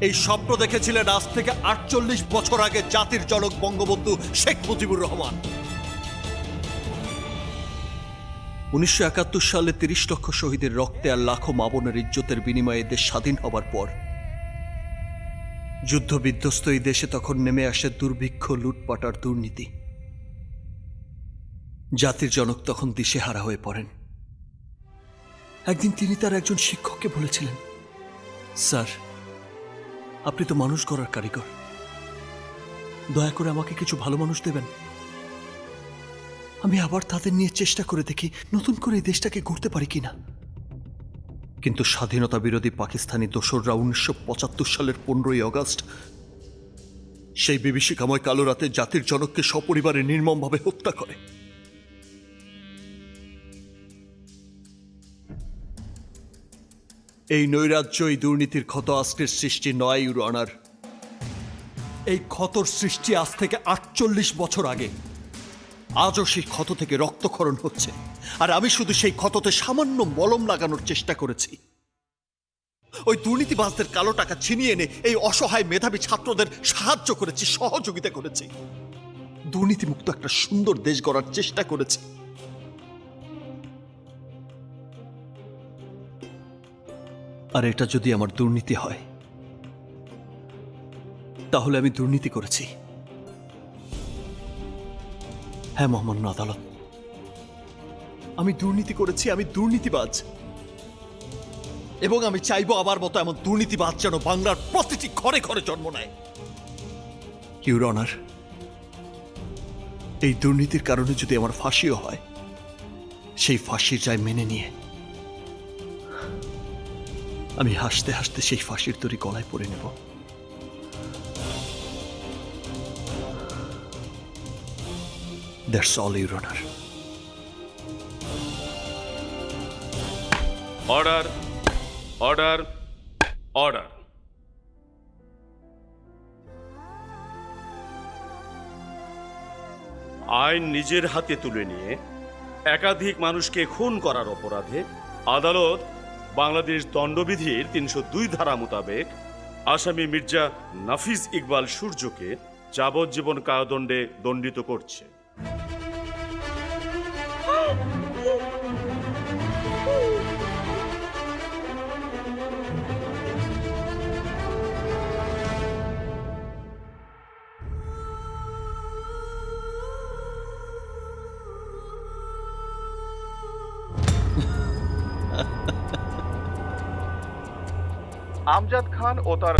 এই স্বপ্ন দেখেছিলেন আজ থেকে আটচল্লিশ বছর আগে জাতির জনক বঙ্গবন্ধু শেখ মুজিবুর রহমান। উনিশশো একাত্তর সালে তিরিশ লক্ষ শহীদের রক্তে আর লাখো মাবনের ইজ্জতের বিনিময়ে দেশ স্বাধীন হবার পর যুদ্ধ বিধ্বস্ত এই দেশে তখন নেমে আসে দুর্ভিক্ষ, লুটপাটার দুর্নীতি। জাতির জনক তখন দিশেহারা হয়ে পড়েন। একদিন তিনি তার একজন শিক্ষককে বলেছিলেন, স্যার আপনি তো মানুষ গড়ার কারিগর। দয়া করে আমাকে কিছু ভালো মানুষ দেবেন। আমি আবার তাদের নিয়ে চেষ্টা করে দেখি, নতুন করে এই দেশটাকে গড়তে পারি কিনা। কিন্তু স্বাধীনতা বিরোধী পাকিস্তানি দোসররা উনিশশো পঁচাত্তর সালের পনেরোই অগস্ট সেই বিভীষিকাময় কালো রাতে জাতির জনককে সপরিবারে নির্মমভাবে হত্যা করে। এই নৈরাজ্য এই দুর্নীতির ক্ষত আজকের সৃষ্টি নয়, ইউর অনার। এই ক্ষতর সৃষ্টি আজ থেকে আটচল্লিশ বছর আগে। আজও সেই ক্ষত থেকে রক্তক্ষরণ হচ্ছে। আর আমি শুধু সেই ক্ষততে সামান্য মলম লাগানোর চেষ্টা করেছি। ওই দুর্নীতিবাজদের কালো টাকা ছিনিয়ে এনে এই অসহায় মেধাবী ছাত্রদের সাহায্য করেছি, সহযোগিতা করেছি। দুর্নীতিমুক্ত একটা সুন্দর দেশ গড়ার চেষ্টা করেছি। আর এটা যদি আমার দুর্নীতি হয়, তাহলে আমি দুর্নীতি করেছি। হ্যাঁ মহামান্য আদালত। আমি দুর্নীতি করেছি, আমি দুর্নীতিবাজ। এবং আমি চাইব আমার মতো এমন দুর্নীতিবাজ যেন বাংলার প্রতিটি ঘরে ঘরে জন্ম নেয়। ইউর অনার, এই দুর্নীতির কারণে যদি আমার ফাঁসিও হয়, সেই ফাঁসির যায় মেনে নিয়ে আমি হাসতে হাসতে সেই ফাঁসির তরি গলায় পরে নেব। That's all order order order আইন নিজের হাতে তুলে নিয়ে একাধিক মানুষকে খুন করার অপরাধে আদালত বাংলাদেশ দণ্ডবিধির তিনশো দুই ধারা মোতাবেক আসামি মির্জা নাফিজ ইকবাল সূর্যকে যাবজ্জীবন কারাদণ্ডে দণ্ডিত করছে। আমজাদ খান ও তার